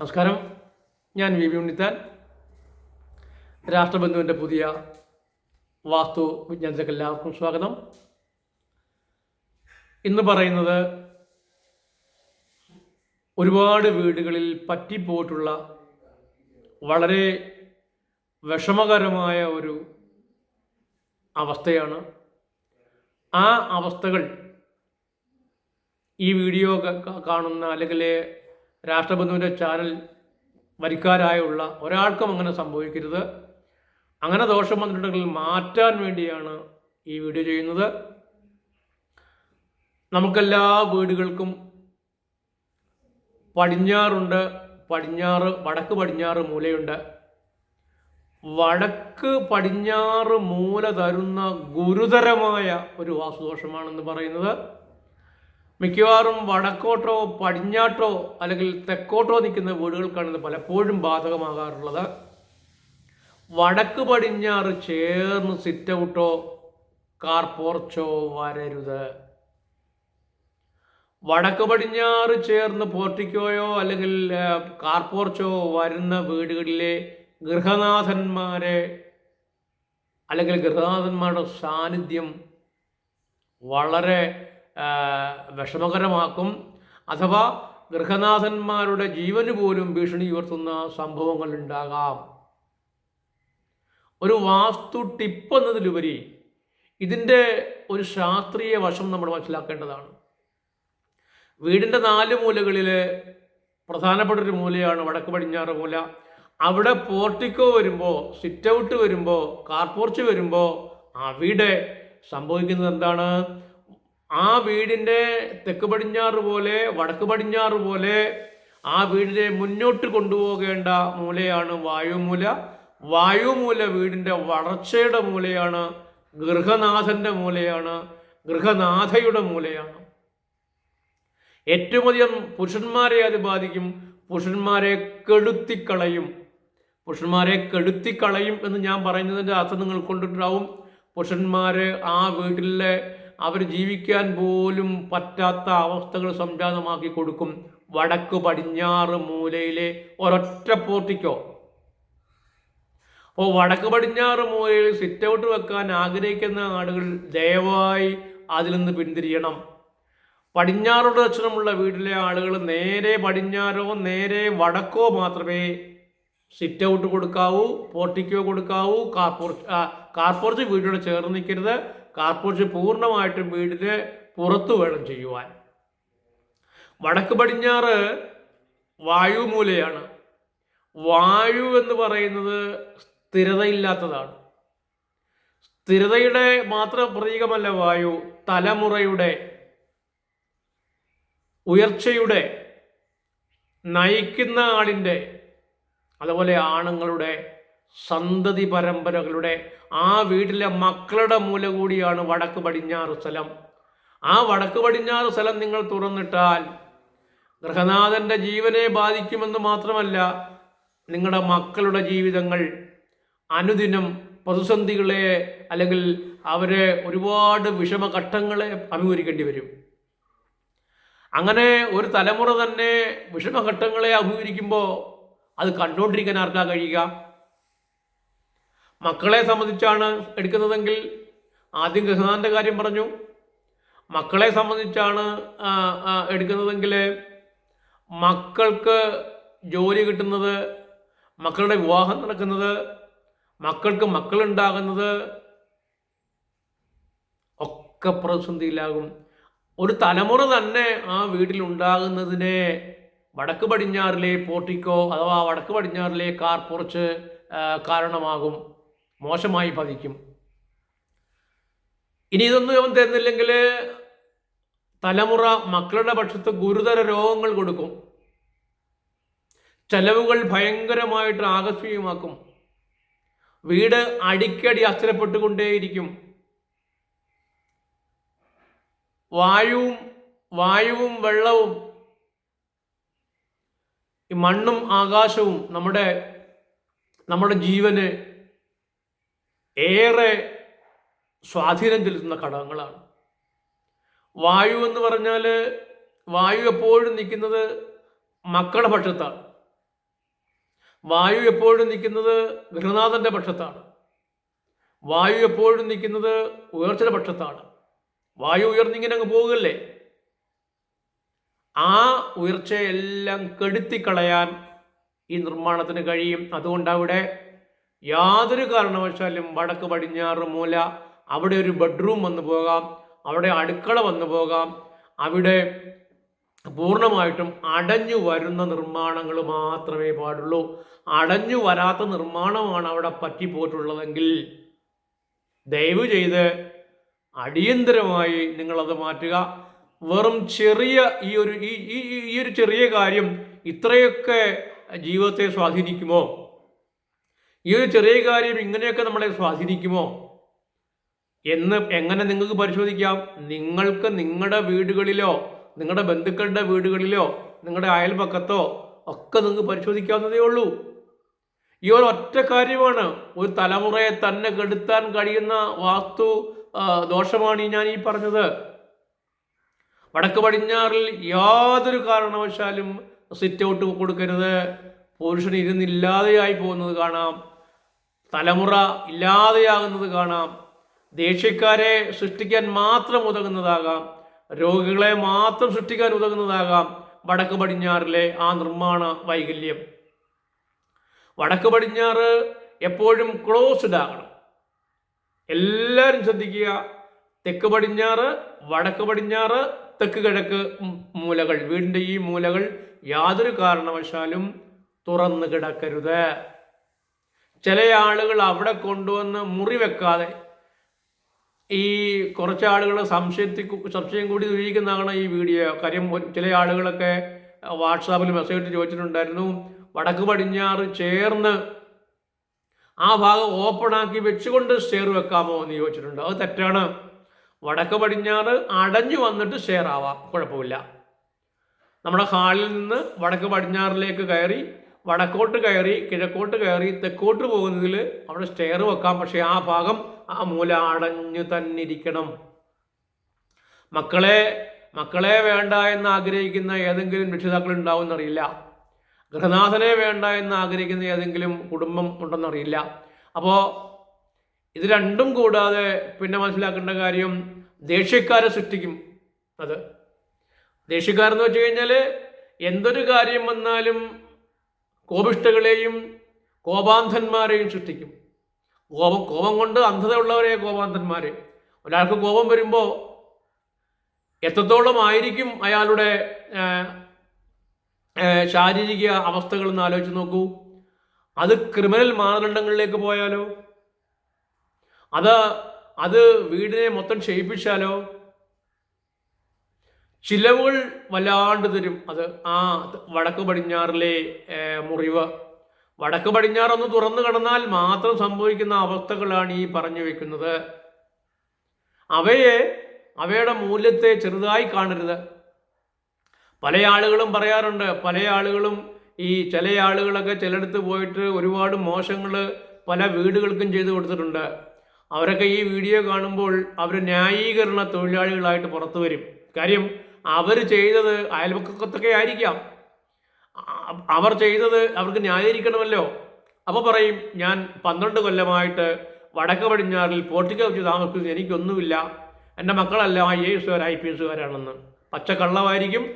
നമസ്കാരം. ഞാൻ V V Unnithan. രാഷ്ട്രബന്ധുവിന്റെ പുതിയ വാസ്തു വിജ്ഞാനത്തിലേക്ക് എല്ലാവർക്കും സ്വാഗതം. ഇന്ന് പറയുന്നത് ഒരുപാട് വീടുകളിൽ പറ്റിപ്പോയിട്ടുള്ള വളരെ വിഷമകരമായ ഒരു അവസ്ഥയാണ്. ആ അവസ്ഥകൾ ഈ വീഡിയോ കാണുന്ന അല്ലെങ്കിൽ രാഷ്ട്രബന്ധുവിന്റെ ചാനൽ വരിക്കാരായുള്ള ഒരാൾക്കും അങ്ങനെ സംഭവിക്കരുത്. അങ്ങനെ ദോഷം വന്നിട്ടുണ്ടെങ്കിൽ മാറ്റാൻ വേണ്ടിയാണ് ഈ വീഡിയോ ചെയ്യുന്നത്. നമുക്കെല്ലാ വീടുകൾക്കും പടിഞ്ഞാറുണ്ട്. പടിഞ്ഞാറ് വടക്ക് പടിഞ്ഞാറ് മൂലയുണ്ട്. വടക്ക് പടിഞ്ഞാറ് മൂല തരുന്ന ഗുരുതരമായ ഒരു വാസുദോഷമാണെന്ന് പറയുന്നത്. മിക്കവാറും വടക്കോട്ടോ പടിഞ്ഞാട്ടോ അല്ലെങ്കിൽ തെക്കോട്ടോ നിൽക്കുന്ന വീടുകൾക്കാണ് ഇത് പലപ്പോഴും ബാധകമാകാറുള്ളത്. വടക്ക് പടിഞ്ഞാറ് ചേർന്ന് സിറ്റ് ഔട്ടോ കാർ വരരുത്. വടക്ക് പടിഞ്ഞാറ് ചേർന്ന് പോർട്ടിക്കോയോ അല്ലെങ്കിൽ കാർപോർച്ചോ കാർ പോർച്ചോ വരുന്ന വീടുകളിലെ ഗൃഹനാഥന്മാരെ അല്ലെങ്കിൽ ഗൃഹനാഥന്മാരുടെ സാന്നിധ്യം വളരെ വിഷമകരമാക്കും. അഥവാ ഗൃഹനാഥന്മാരുടെ ജീവന് പോലും ഭീഷണി ഉയർത്തുന്ന സംഭവങ്ങൾ ഉണ്ടാകാം ഒരു വാസ്തു ടിപ്പ് എന്നതിലുപരി ഇതിന്റെ ഒരു ശാസ്ത്രീയ വശം നമ്മൾ മനസ്സിലാക്കേണ്ടതാണ്. വീടിന്റെ നാല് മൂലകളിലെ പ്രധാനപ്പെട്ട ഒരു മൂലയാണ് വടക്ക് പടിഞ്ഞാറ് മൂല. അവിടെ പോർട്ടിക്കോ വരുമ്പോൾ സിറ്റ് ഔട്ട് വരുമ്പോൾ കാർപോർച്ച് വരുമ്പോൾ അവിടെ സംഭവിക്കുന്നത് എന്താണ്? ആ വീടിന്റെ തെക്ക് പടിഞ്ഞാറ് പോലെ വടക്ക് പടിഞ്ഞാറ് പോലെ ആ വീടിനെ മുന്നോട്ട് കൊണ്ടുപോകേണ്ട മൂലയാണ് വായുമൂല. വായുമൂല വീടിന്റെ വളർച്ചയുടെ മൂലയാണ് ഗൃഹനാഥന്റെ മൂലയാണ് ഗൃഹനാഥയുടെ മൂലയാണ്. ഏറ്റവും അധികം പുരുഷന്മാരെ അത് ബാധിക്കും. പുരുഷന്മാരെ കെടുത്തിക്കളയും. പുരുഷന്മാരെ കെടുത്തിക്കളയും എന്ന് ഞാൻ പറയുന്നതിന്റെ അർത്ഥം നിങ്ങൾ കൊണ്ടിട്ടുണ്ടാവും പുരുഷന്മാർ ആ വീട്ടിലെ അവർ ജീവിക്കാൻ പോലും പറ്റാത്ത അവസ്ഥകൾ സംജാതമാക്കി കൊടുക്കും. വടക്ക് പടിഞ്ഞാറ് മൂലയിലെ ഒരൊറ്റ പോർട്ടിക്കോ? അപ്പോൾ വടക്ക് പടിഞ്ഞാറ് മൂലയിൽ സിറ്റ് ഔട്ട് വെക്കാൻ ആഗ്രഹിക്കുന്ന ആളുകൾ ദയവായി അതിൽ നിന്ന് പിന്തിരിയണം. പടിഞ്ഞാറോട് ദക്ഷിണമുള്ള വീട്ടിലെ ആളുകൾ നേരെ പടിഞ്ഞാറോ നേരെ വടക്കോ മാത്രമേ സിറ്റ് ഔട്ട് കൊടുക്കാവൂ പോർട്ടിക്കോ കൊടുക്കാവൂ കാർപോർച്ച് കാർപോർച്ച് വീടിനോട് ചേർന്ന് നിൽക്കരുത്. കാർപോർച്ച് പൂർണമായിട്ടും വീടിന് പുറത്തു വേണം ചെയ്യുവാൻ. വടക്ക് പടിഞ്ഞാറ് വായുമൂലയാണ് വായു എന്ന് പറയുന്നത് സ്ഥിരതയില്ലാത്തതാണ്. സ്ഥിരതയുടെ മാത്രം പ്രതീകമല്ല വായു തലമുറയുടെ ഉയർച്ചയുടെ നയിക്കുന്ന ആളിന്റെ അതുപോലെ ആണുങ്ങളുടെ സന്തതി പരമ്പരകളുടെ ആ വീട്ടിലെ മക്കളുടെ മൂല കൂടിയാണ് വടക്ക് പടിഞ്ഞാറ് സ്ഥലം. ആ വടക്ക് പടിഞ്ഞാറ് സ്ഥലം നിങ്ങൾ തുറന്നിട്ടാൽ ഗൃഹനാഥന്റെ ജീവനെ ബാധിക്കുമെന്ന് മാത്രമല്ല നിങ്ങളുടെ മക്കളുടെ ജീവിതങ്ങൾ അനുദിനം പ്രതിസന്ധികളെ അല്ലെങ്കിൽ അവരെ ഒരുപാട് വിഷമഘട്ടങ്ങളെ അഭിമുഖീകരിക്കേണ്ടി വരും. അങ്ങനെ ഒരു തലമുറ തന്നെ വിഷമഘട്ടങ്ങളെ അഭിമുഖീകരിക്കുമ്പോൾ അത് കണ്ടുകൊണ്ടിരിക്കാൻ ആർക്കാ കഴിയുക? മക്കളെ സംബന്ധിച്ചാണ് എടുക്കുന്നതെങ്കിൽ ആദ്യം ഗൃഹനാഥന്റെ കാര്യം പറഞ്ഞു. മക്കളെ സംബന്ധിച്ചാണ് എടുക്കുന്നതെങ്കിൽ മക്കൾക്ക് ജോലി കിട്ടുന്നത് മക്കളുടെ വിവാഹം നടക്കുന്നത് മക്കൾക്ക് മക്കളുണ്ടാകുന്നത് ഒക്കെ പ്രതിസന്ധിയിലാകും. ഒരു തലമുറ തന്നെ ആ വീട്ടിലുണ്ടാകുന്നതിനെ വടക്ക് പടിഞ്ഞാറിലെ പോർട്ടിക്കോ അഥവാ വടക്ക് പടിഞ്ഞാറിലെ കാർ പുറച്ച് കാരണമാകും. മോശമായി ബാധിക്കും ഇനി ഇതൊന്നും ഇവൻ തരുന്നില്ലെങ്കിൽ തലമുറ മക്കളുടെ പക്ഷത്ത് ഗുരുതര രോഗങ്ങൾ കൊടുക്കും. ചെലവുകൾ ഭയങ്കരമായിട്ട് ആകസ്മികമാക്കും. വീട് അടിക്കടി അസ്ഥിരപ്പെട്ടുകൊണ്ടേയിരിക്കും. വായുവും വായുവും വെള്ളവും ഈ മണ്ണും ആകാശവും നമ്മുടെ നമ്മുടെ ജീവന് ഏറെ സ്വാധീനം ചെലുത്തുന്ന ഘടകങ്ങളാണ്. വായു എന്ന് പറഞ്ഞാൽ വായു എപ്പോഴും നിൽക്കുന്നത് മക്കളുടെ പക്ഷത്താണ്. വായു എപ്പോഴും നിൽക്കുന്നത് ഗൃഹനാഥന്റെ പക്ഷത്താണ്. വായു എപ്പോഴും നിൽക്കുന്നത് ഉയർച്ചയുടെ പക്ഷത്താണ്. വായു ഉയർന്നിങ്ങനെ അങ്ങ് പോകല്ലേ ആ ഉയർച്ചയെല്ലാം കെടുത്തിക്കളയാൻ ഈ നിർമ്മാണത്തിന് കഴിയും. അതുകൊണ്ട് അവിടെ യാതൊരു കാരണവശാലും വടക്ക് പടിഞ്ഞാറ് മൂല അവിടെ ഒരു ബെഡ്റൂം വന്നു പോകാം അവിടെ അടുക്കള വന്നു പോകാം. അവിടെ പൂർണമായിട്ടും അടഞ്ഞു വരുന്ന നിർമ്മാണങ്ങൾ മാത്രമേ പാടുള്ളൂ. അടഞ്ഞു വരാത്ത നിർമ്മാണമാണ് അവിടെ പറ്റിപ്പോയിട്ടുള്ളതെങ്കിൽ ദയവ് ചെയ്ത് അടിയന്തരമായി നിങ്ങളത് മാറ്റുക. വെറും ചെറിയ ഈ ഒരു ഈ ഈ ഒരു ചെറിയ കാര്യം ഇത്രയൊക്കെ ജീവിതത്തെ സ്വാധീനിക്കുമോ? ഈ ഒരു ചെറിയ കാര്യം ഇങ്ങനെയൊക്കെ നമ്മളെ സ്വാധീനിക്കുമോ? എന്ന് എങ്ങനെ നിങ്ങൾക്ക് പരിശോധിക്കാം? നിങ്ങൾക്ക് നിങ്ങളുടെ വീടുകളിലോ നിങ്ങളുടെ ബന്ധുക്കളുടെ വീടുകളിലോ നിങ്ങളുടെ അയൽപക്കത്തോ ഒക്കെ നിങ്ങൾക്ക് പരിശോധിക്കാവുന്നതേ ഉള്ളൂ. ഈ ഒരു ഒറ്റ കാര്യമാണ്. ഒരു തലമുറയെ തന്നെ കെടുത്താൻ കഴിയുന്ന വാസ്തു ദോഷമാണ് ഞാൻ ഈ പറഞ്ഞത്. വടക്ക് പടിഞ്ഞാറിൽ യാതൊരു കാരണവശാലും സിറ്റ് ഔട്ട് കൊടുക്കരുത്. പുരുഷൻ ഇരുന്നില്ലാതെയായി പോകുന്നത് കാണാം. തലമുറ ഇല്ലാതെയാകുന്നത് കാണാം. ദേഷ്യക്കാരെ സൃഷ്ടിക്കാൻ മാത്രം ഉതകുന്നതാകാം. രോഗികളെ മാത്രം സൃഷ്ടിക്കാൻ ഉതകുന്നതാകാം വടക്ക് പടിഞ്ഞാറിലെ ആ നിർമ്മാണ വൈകല്യം. വടക്ക് പടിഞ്ഞാറ് എപ്പോഴും ക്ലോസ്ഡ് ആകണം. എല്ലാവരും ശ്രദ്ധിക്കുക. തെക്ക് പടിഞ്ഞാറ് വടക്ക് പടിഞ്ഞാറ് തെക്ക് കിഴക്ക് മൂലകൾ. വീടിന്റെ ഈ മൂലകൾ യാതൊരു കാരണവശാലും തുറന്നു കിടക്കരുത്. ചില ആളുകൾ അവിടെ കൊണ്ടുവന്ന് മുറി വെക്കാതെ ഈ കുറച്ച് ആളുകൾ സംശയത്തിൽ സംശയം കൂടി ഉപയോഗിക്കുന്നതാണ് ഈ വീഡിയോ. കാര്യം ചില ആളുകളൊക്കെ വാട്സാപ്പിൽ മെസ്സേജ് ഇട്ട് ചോദിച്ചിട്ടുണ്ടായിരുന്നു വടക്ക് പടിഞ്ഞാറ് ചേർന്ന് ആ ഭാഗം ഓപ്പൺ ആക്കി വെച്ചുകൊണ്ട് ഷെയർ വെക്കാമോ? എന്ന് ചോദിച്ചിട്ടുണ്ട്. അത് തെറ്റാണ്. വടക്ക് പടിഞ്ഞാറ് അടഞ്ഞു വന്നിട്ട് ഷെയർ ആവാം. കുഴപ്പമില്ല. നമ്മുടെ ഹാളിൽ നിന്ന് വടക്ക് പടിഞ്ഞാറിലേക്ക് കയറി വടക്കോട്ട് കയറി കിഴക്കോട്ട് കയറി തെക്കോട്ട് പോകുന്നതിൽ അവിടെ സ്റ്റെയർ വെക്കാം. പക്ഷേ ആ ഭാഗം ആ മൂല അടഞ്ഞു തന്നെ ഇരിക്കണം മക്കളെ മക്കളെ വേണ്ട എന്ന് ആഗ്രഹിക്കുന്ന ഏതെങ്കിലും രക്ഷിതാക്കൾ ഉണ്ടാവുമെന്നറിയില്ല. ഗൃഹനാഥനെ വേണ്ട എന്ന് ആഗ്രഹിക്കുന്ന ഏതെങ്കിലും കുടുംബം ഉണ്ടെന്നറിയില്ല. അപ്പോൾ ഇത് രണ്ടും കൂടാതെ പിന്നെ മനസ്സിലാക്കേണ്ട കാര്യം ദേഷ്യക്കാരെ സൃഷ്ടിക്കും അത്. ദേഷ്യക്കാരെന്ന് വെച്ച് കഴിഞ്ഞാൽ എന്തൊരു കാര്യം വന്നാലും കോപിഷ്ഠകളെയും കോപാന്ധന്മാരെയും സൃഷ്ടിക്കും. കോപം കോപം കൊണ്ട് അന്ധതയുള്ളവരെ കോപാന്ധന്മാർ ഒരാൾക്ക് കോപം വരുമ്പോൾ എത്രത്തോളം ആയിരിക്കും അയാളുടെ ശാരീരിക അവസ്ഥകൾ എന്ന് ആലോചിച്ച് നോക്കൂ. അത് ക്രിമിനൽ മാനദണ്ഡങ്ങളിലേക്ക് പോയാലോ? അത് അത് വീടിനെ മൊത്തം ക്ഷയിപ്പിച്ചാലോ? ചിലവുകൾ വല്ലാണ്ട് തരും. അത് ആ വടക്ക് പടിഞ്ഞാറിലെ മുറിവ്. വടക്ക് പടിഞ്ഞാറൊന്ന് തുറന്നു കിടന്നാൽ മാത്രം സംഭവിക്കുന്ന അവസ്ഥകളാണ് ഈ പറഞ്ഞു വെക്കുന്നത്. അവയെ അവയുടെ മൂല്യത്തെ ചെറുതായി കാണരുത്. പല ആളുകളും പറയാറുണ്ട് പല ആളുകളും ഈ ചില ആളുകളൊക്കെ ചിലയിടത്ത് പോയിട്ട് ഒരുപാട് മോശങ്ങൾ പല വീടുകൾക്കും ചെയ്തു കൊടുത്തിട്ടുണ്ട്. അവരൊക്കെ ഈ വീഡിയോ കാണുമ്പോൾ അവർ ന്യായീകരണ തൊഴിലാളികളായിട്ട് പുറത്തു വരും. കാര്യം അവർ ചെയ്തത് അയൽപക്കത്തൊക്കെ ആയിരിക്കാം. അവർ ചെയ്തത് അവർക്ക് ന്യായീകരിക്കണമല്ലോ. അപ്പോൾ പറയും ഞാൻ പന്ത്രണ്ട് കൊല്ലമായിട്ട് വടക്ക് പടിഞ്ഞാറിൽ പോർട്ടിക്ക വെച്ച് താമസിക്കുന്നത് എനിക്കൊന്നുമില്ല. എന്റെ മക്കളല്ല ഐ എ എസുകാർ ഐ പി എസുകാരാണെന്ന് പച്ചക്കള്ളമായിരിക്കും.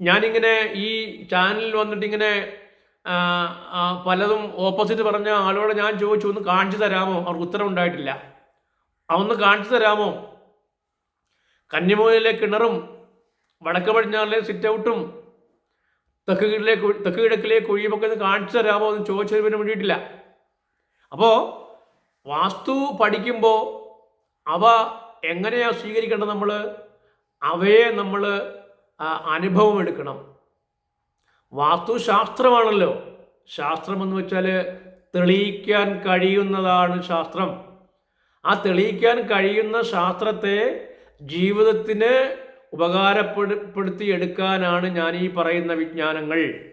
ഞാനിങ്ങനെ ഈ ചാനലിൽ വന്നിട്ട് ഇങ്ങനെ ആ, ആ, പലതും ഓപ്പോസിറ്റ് പറഞ്ഞ ആളോട് ഞാൻ ചോദിച്ചു ഒന്ന് കാണിച്ചു തരാമോ? അവർക്ക് ഉത്തരവുണ്ടായിട്ടില്ല അതൊന്ന് കാണിച്ചു തരാമോ? കന്നിമൂലയിലെ കിണറും വടക്ക് പടിഞ്ഞാറിലെ സിറ്റ് ഔട്ടും തെക്ക് കീഴിലെ കു- തെക്ക് കിഴക്കിലെ കുഴിയുമൊക്കെ ഒന്ന് കാണിച്ചു തരാമോ എന്ന് ചോദിച്ചതിന് വേണ്ടിയിട്ടില്ല. അപ്പോൾ വാസ്തു പഠിക്കുമ്പോൾ അവ എങ്ങനെയാണ് സ്വീകരിക്കേണ്ടത് നമ്മൾ അവയെ നമ്മൾ അനുഭവം എടുക്കണം. വാസ്തുശാസ്ത്രമാണല്ലോ. ശാസ്ത്രം എന്ന് വെച്ചാൽ തെളിയിക്കാൻ കഴിയുന്നതാണ് ശാസ്ത്രം. ആ തെളിയിക്കാൻ കഴിയുന്ന ശാസ്ത്രത്തെ ജീവിതത്തിന് ഉപകാരപ്പെടുത്തി എടുക്കാനാണ് ഞാൻ ഈ പറയുന്ന വിജ്ഞാനങ്ങൾ.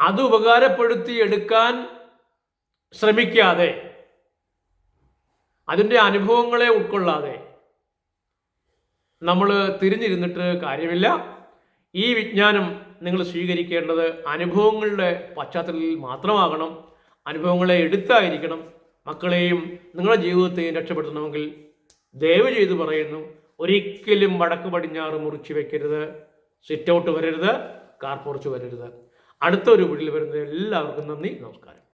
അത് ഉപകാരപ്പെടുത്തി എടുക്കാൻ ശ്രമിക്കാതെ അതിന്റെ അനുഭവങ്ങളെ ഉൾക്കൊള്ളാതെ നമ്മൾ തിരിഞ്ഞിരുന്നിട്ട് കാര്യമില്ല. ഈ വിജ്ഞാനം നിങ്ങൾ സ്വീകരിക്കേണ്ടത് അനുഭവങ്ങളുടെ പശ്ചാത്തലത്തിൽ മാത്രമാകണം. അനുഭവങ്ങളെ എടുത്തായിരിക്കണം. മക്കളെയും നിങ്ങളുടെ ജീവിതത്തെയും രക്ഷപ്പെടുത്തണമെങ്കിൽ ദയവ് ചെയ്ത് പറയുന്നു ഒരിക്കലും വടക്ക് പടിഞ്ഞാറ് മുറിച്ച് വെക്കരുത് സിറ്റ് ഔട്ട് വരരുത് കാർ വരരുത്. വരരുത് അടുത്തൊരു വീട്ടിൽ വരുന്നത് എല്ലാവർക്കും നന്ദി നമസ്കാരം.